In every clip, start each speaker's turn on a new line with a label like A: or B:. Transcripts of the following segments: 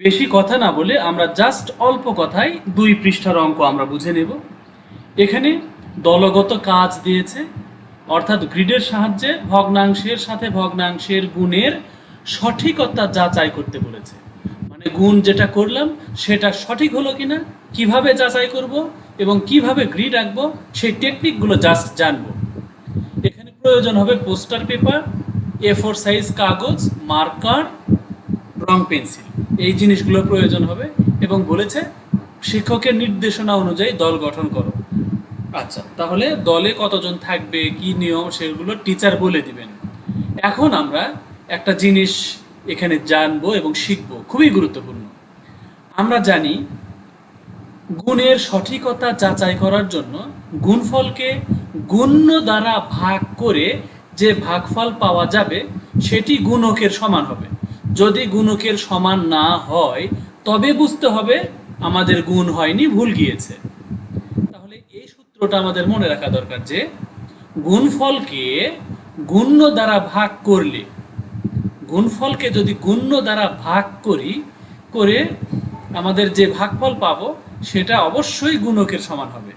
A: বেশি কথা না বলে আমরা জাস্ট অল্প কথায় দুই পৃষ্ঠার অঙ্ক আমরা বুঝে নেব। এখানে দলগত কাজ দিয়েছে, অর্থাৎ গ্রিডের সাহায্যে ভগ্নাংশের সাথে ভগ্নাংশের গুণের সঠিকতা যাচাই করতে বলেছে। মানে গুণ যেটা করলাম, সেটা সঠিক হলো কিনা, কীভাবে যাচাই করব এবং কীভাবে গ্রিড আঁকবো, সেই টেকনিকগুলো জাস্ট জানব। এখানে প্রয়োজন হবে poster paper A four size কাগজ মার্কার রং পেন্সিল এই জিনিসগুলো প্রয়োজন হবে এবং বলেছে, শিক্ষকের নির্দেশনা অনুযায়ী দল গঠন করো। আচ্ছা তাহলে দলে কতজন থাকবে, কি নিয়ম, সেগুলো টিচার বলে দিবেন। এখন আমরা একটা জিনিস এখানে জানব এবং শিখব, খুবই গুরুত্বপূর্ণ। আমরা জানি, গুণের সঠিকতা যাচাই করার জন্য গুণফলকে গুণ্য দ্বারা ভাগ করে যে ভাগফল পাওয়া যাবে, সেটি গুণকের সমান হবে। যদি গুণকের সমান না হয়, তবে বুঝতে হবে আমাদের গুণ হয়নি, ভুল গিয়েছে। তাহলে এই সূত্রটা আমাদের মনে রাখা দরকার যে, গুণফলকে গুণ্য দ্বারা ভাগ করলে, গুণফলকে যদি গুণ্য দ্বারা ভাগ করি, করে আমাদের যে ভাগফল পাবো, সেটা অবশ্যই গুণকের সমান হবে।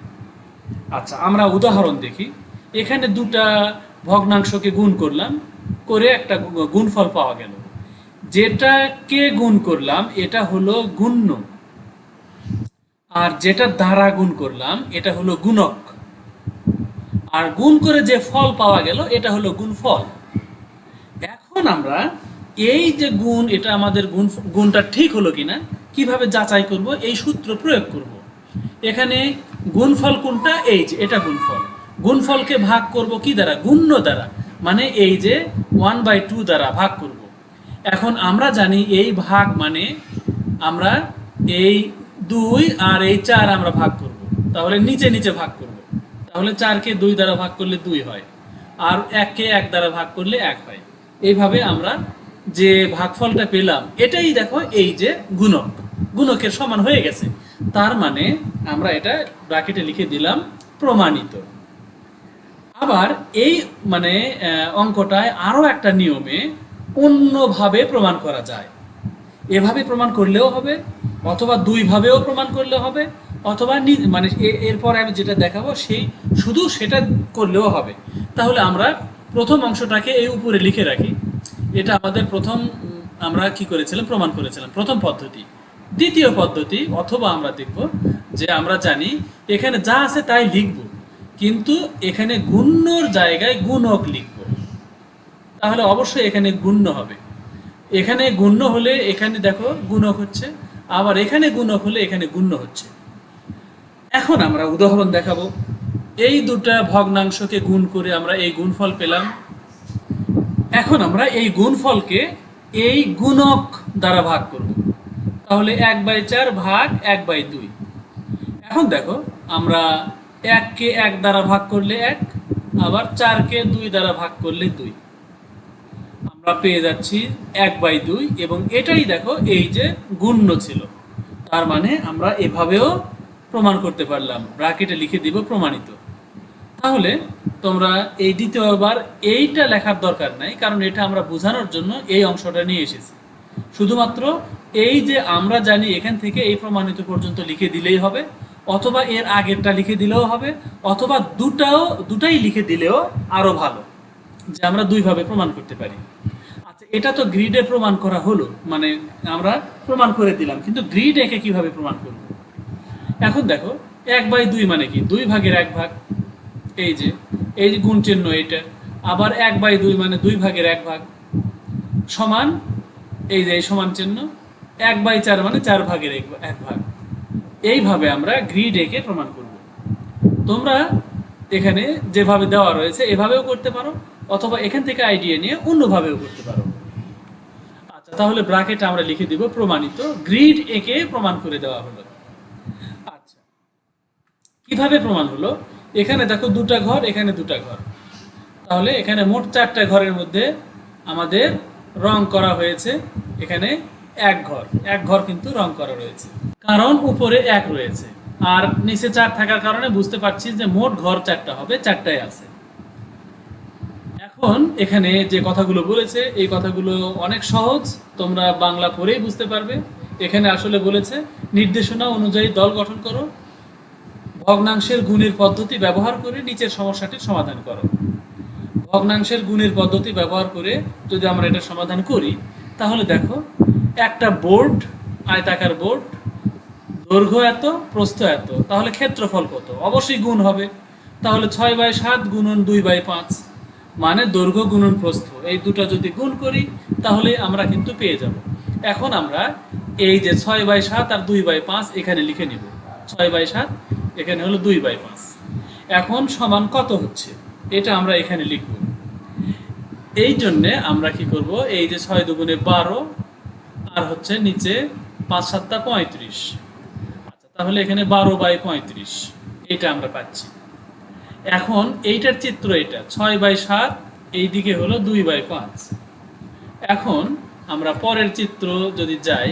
A: আচ্ছা আমরা উদাহরণ দেখি। এখানে দুটা ভগ্নাংশকে গুণ করলাম, করে একটা গুণফল পাওয়া গেল। যেটাকে গুণ করলাম, এটা হলো গুণ্য। আর যেটা দ্বারা গুণ করলাম, এটা হলো গুণক। আর গুণ করে যে ফল পাওয়া গেল, এটা হলো গুণফল। এখন আমরা এই যে গুণ, এটা আমাদের গুণ, গুণটা ঠিক হলো কিনা, কীভাবে যাচাই করব, এই সূত্র প্রয়োগ করব। এখানে গুণফল কোনটা? এই যে, এটা গুণফল। গুণফলকে ভাগ করব কি দ্বারা? গুণ্য দ্বারা। মানে এই যে ওয়ান বাই টু দ্বারা ভাগ করব। এখন আমরা জানি এই ভাগ মানে আমরা এই দুই আর এই চার আমরা ভাগ করব। তাহলে নিচে নিচে ভাগ করব। তাহলে চারকে দুই দ্বারা ভাগ করলে দুই হয় আর এককে এক দ্বারা ভাগ করলে এক হয়। এইভাবে আমরা যে ভাগফলটা পেলাম, এটাই দেখো এই যে গুণক। গুণকের সমান হয়ে গেছে। তার মানে আমরা এটা ব্র্যাকেটে লিখে দিলাম প্রমাণিত। আবার এই মানে অঙ্কটায় আরও একটা নিয়মে অন্যভাবে প্রমাণ করা যায়। এভাবে প্রমাণ করলেও হবে, অথবা দুইভাবেও প্রমাণ করলে হবে, অথবা মানে এরপর আমি যেটা দেখাবো সেই, শুধু সেটা করলেও হবে। তাহলে আমরা প্রথম অংশটাকে এই উপরে লিখে রাখি। এটা আমাদের প্রথম আমরা কি করেছিলাম? প্রমাণ করেছিলাম। প্রথম পদ্ধতি। দ্বিতীয় পদ্ধতি, অথবা আমরা দেখব যে আমরা জানি এখানে যা আছে তাই লিখব, কিন্তু এখানে গুণ্যর জায়গায় গুণক লিখব। তাহলে অবশ্যই এখানে গুণ্য হবে। এখানে গুণ্য হলে এখানে দেখো গুণক হচ্ছে, আবার এখানে গুণক হলে এখানে গুণ্য হচ্ছে। এখন আমরা উদাহরণ দেখাবো। এই দুটা ভগ্নাংশকে গুণ করে আমরা এই গুণফল পেলাম। এখন আমরা এই গুণফলকে এই গুণক দ্বারা ভাগ করব। তাহলে এক বাই চার ভাগ এক বাই দুই। এখন দেখো, আমরা এককে এক দ্বারা ভাগ করলে এক, আবার চারকে দুই দ্বারা ভাগ করলে দুই। আমরা পেয়ে যাচ্ছি এক বাই দুই এবং এটাই দেখো এই যে গুণ্য ছিল। তার মানে আমরা এভাবেও প্রমাণ করতে পারলাম, ব্র্যাকেটে লিখে দিব প্রমাণিত। তাহলে তোমরা এই দ্বিতীয়বার এইটা লেখার দরকার নাই, কারণ এটা আমরা বোঝানোর জন্য এই অংশটা নিয়ে এসেছি। শুধুমাত্র এই যে আমরা জানি এখান থেকে এই প্রমাণিত পর্যন্ত লিখে দিলেই হবে, অথবা এর আগেরটা লিখে দিলেও হবে, অথবা দুটাও, দুটাই লিখে দিলেও আরও ভালো, যে আমরা দুইভাবে প্রমাণ করতে পারি। এটা তো গ্রিডে প্রমাণ করা হলো মানে আমরা প্রমাণ করে দিলাম, কিন্তু গ্রিড একে কীভাবে প্রমাণ করব? এখন দেখো, এক বাই দুই মানে কি? দুই ভাগের এক ভাগ, এই যে এই যে গুণ চিহ্ন এইটা, আবার এক বাই দুই মানে দুই ভাগের এক ভাগ, সমান, এই যে এই সমান চিহ্ন, এক বাই চার মানে চার ভাগের এক ভাগ এইভাবে আমরা গ্রিড একে প্রমাণ করব। তোমরা এখানে যেভাবে দেওয়া রয়েছে, এভাবেও করতে পারো, অথবা এখান থেকে আইডিয়া নিয়ে অন্যভাবেও করতে পারো। তাহলে ব্রাকেটে আমরা লিখে দিব প্রমাণিত। গ্রিড একে প্রমাণ করে দেওয়া হলো। আচ্ছা। কীভাবে প্রমাণ হলো? এখানে দেখো দুটা ঘর, এখানে দুটা ঘর। তাহলে এখানে মোট চারটা ঘরের মধ্যে আমাদের রং করা হয়েছে এখানে এক ঘর। এক ঘর কিন্তু রং করা রয়েছে। কারণ উপরে এক রয়েছে। আর নিচে চার থাকার কারণে বুঝতে পারছি যে মোট ঘর চারটা হবে চারটায় আছে। এখন এখানে যে কথাগুলো বলেছে, এই কথাগুলো অনেক সহজ, তোমরা বাংলা পড়েই বুঝতে পারবে। এখানে আসলে বলেছে, নির্দেশনা অনুযায়ী দল গঠন করো, ভগ্নাংশের গুণের পদ্ধতি ব্যবহার করে নিচের সমস্যাটির সমাধান করো। ভগ্নাংশের গুণের পদ্ধতি ব্যবহার করে যদি আমরা এটা সমাধান করি, তাহলে দেখো, একটা বোর্ড, আয়তাকার বোর্ড, দৈর্ঘ্য এত, প্রস্থ এত, তাহলে ক্ষেত্রফল কত? অবশ্যই গুণ হবে। তাহলে ছয় বাই সাত গুণন দুই বাই পাঁচ। মানে দৈর্ঘ্য গুণন প্রস্থ। এই দুটো যদি গুণ করি, তাহলে আমরা কিন্তু পেয়ে যাব। এখন আমরা এই যে ছয় বাই সাত আর দুই বাই পাঁচ এখানে লিখে নিব। ছয় বাই সাত, এখানে হলো দুই বাই পাঁচ। এখন সমান কত হচ্ছে? এটা আমরা এখানে লিখব। এই জন্যে আমরা কি করব? এই যে ছয় দুগুণে বারো, আর হচ্ছে নিচে পাঁচ সাতটা পঁয়ত্রিশ। আচ্ছা তাহলে এখানে বারো বাই পঁয়ত্রিশ, এটা আমরা পাচ্ছি। এখন এইটার চিত্র এটা, ছয় বাই সাত, এই দিকে হলো দুই বাই পাঁচ। এখন আমরা পরের চিত্র যদি যাই,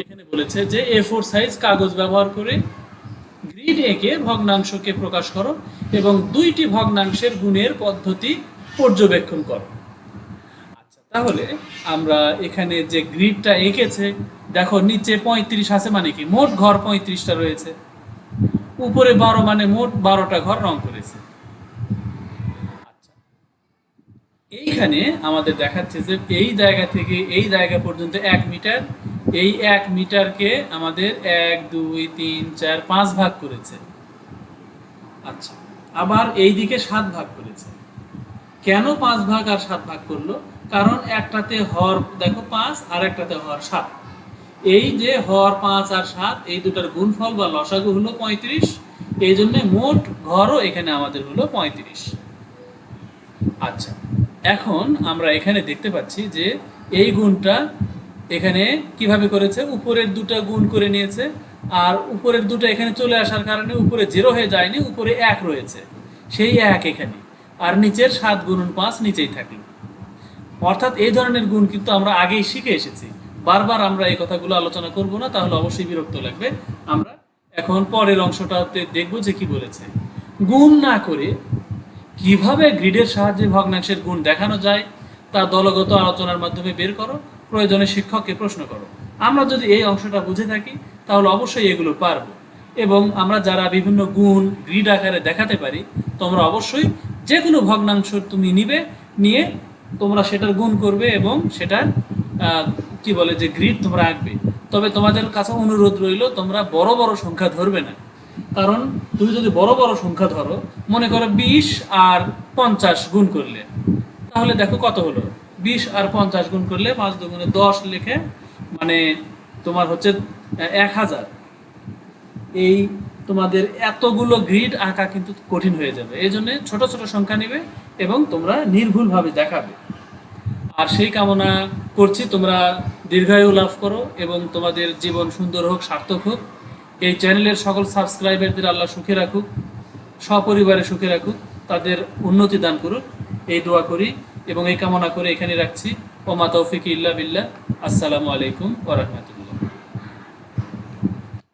A: এখানে বলেছে যে এ ফোর সাইজ কাগজ ব্যবহার করে গ্রিড এঁকে ভগ্নাংশকে প্রকাশ করো এবং দুইটি ভগ্নাংশের গুণের পদ্ধতি পর্যবেক্ষণ করো। আচ্ছা তাহলে আমরা এখানে যে গ্রিডটা এঁকেছে, দেখো নিচে পঁয়ত্রিশ আছে মানে কি? মোট ঘর পঁয়ত্রিশটা রয়েছে। উপরে বারো মানে মোট বারোটা ঘর রং করেছে। আচ্ছা। এইখানে আমাদের দেখাচ্ছে যে এই জায়গা থেকে এই জায়গা পর্যন্ত এক মিটার, এই এক মিটারকে আমাদের এক, দুই, তিন, চার, পাঁচ ভাগ করেছে। আচ্ছা আবার এই দিকে সাত ভাগ করেছে। কেন পাঁচ ভাগ আর সাত ভাগ করল? কারণ একটাতে হর, দেখো পাঁচ আর একটাতে হর সাত। এই যে হর পাঁচ আর সাত, এই দুটার গুণফল বা লসাগু হলো পঁয়ত্রিশ, এই জন্য মোট ঘরও এখানে আমাদের হলো পঁয়ত্রিশ। আচ্ছা এখন আমরা এখানে দেখতে পাচ্ছি যে এই গুণটা এখানে কীভাবে করেছে? উপরের দুটো গুণ করে নিয়েছে, আর উপরের দুটো এখানে চলে আসার কারণে উপরে জিরো হয়ে যায়নি, উপরে এক রয়েছে। সেই এক এখানে, আর নিচের সাত গুণন পাঁচ নিচেই থাকল। অর্থাৎ এই ধরনের গুণ কিন্তু আমরা আগেই শিখে এসেছি। বারবার আমরা এই কথাগুলো আলোচনা করব না, তাহলে অবশ্যই বিরক্ত লাগবে। আমরা এখন পরের অংশটাতে দেখব যে কি বলেছে। গুণ না করে কীভাবে গ্রিডের সাহায্যে ভগ্নাংশের গুণ দেখানো যায়, তা দলগত আলোচনার মাধ্যমে বের করো, প্রয়োজনে শিক্ষককে প্রশ্ন করো। আমরা যদি এই অংশটা বুঝে থাকি, তাহলে অবশ্যই এগুলো পারব। এবং আমরা যারা বিভিন্ন গুণ গ্রিড আকারে দেখাতে পারি, তোমরা অবশ্যই যে কোনো ভগ্নাংশ তুমি নিবে, নিয়ে তোমরা সেটার গুণ করবে এবং সেটার কি বলে যে গ্রিড তোমরা আঁকবে। তবে তোমাদের কাছে অনুরোধ রইল, তোমরা বড় বড় সংখ্যা ধরবে না। কারণ তুমি যদি বড় বড় সংখ্যা ধরো, মনে করো বিশ আর পঞ্চাশ গুণ করলে। তাহলে দেখো কত হলো? বিশ আর পঞ্চাশ গুণ করলে পাঁচ দুগুণে দশ লিখে মানে তোমার হচ্ছে এক হাজার। এই তোমাদের এতগুলো গ্রিড আঁকা কিন্তু কঠিন হয়ে যাবে। এই জন্য ছোট ছোট সংখ্যা নেবে এবং তোমরা নির্ভুলভাবে দেখাবে। আর সেই কামনা করছি তোমরা দীর্ঘায়ু লাভ করো এবং তোমাদের জীবন সুন্দর হোক, সার্থক হোক। এই চ্যানেলের সকল সাবস্ক্রাইবারদের আল্লাহ সুখে রাখুক, সপরিবারে সুখে রাখুক, তাদের উন্নতি দান করুক। এই দোয়া করি এবং এই কামনা করে এখানে রাখছি। ওমা তৌফিক ইল্লা বিল্লাহ। আসসালামু আলাইকুম ওরহমতুল্লাহ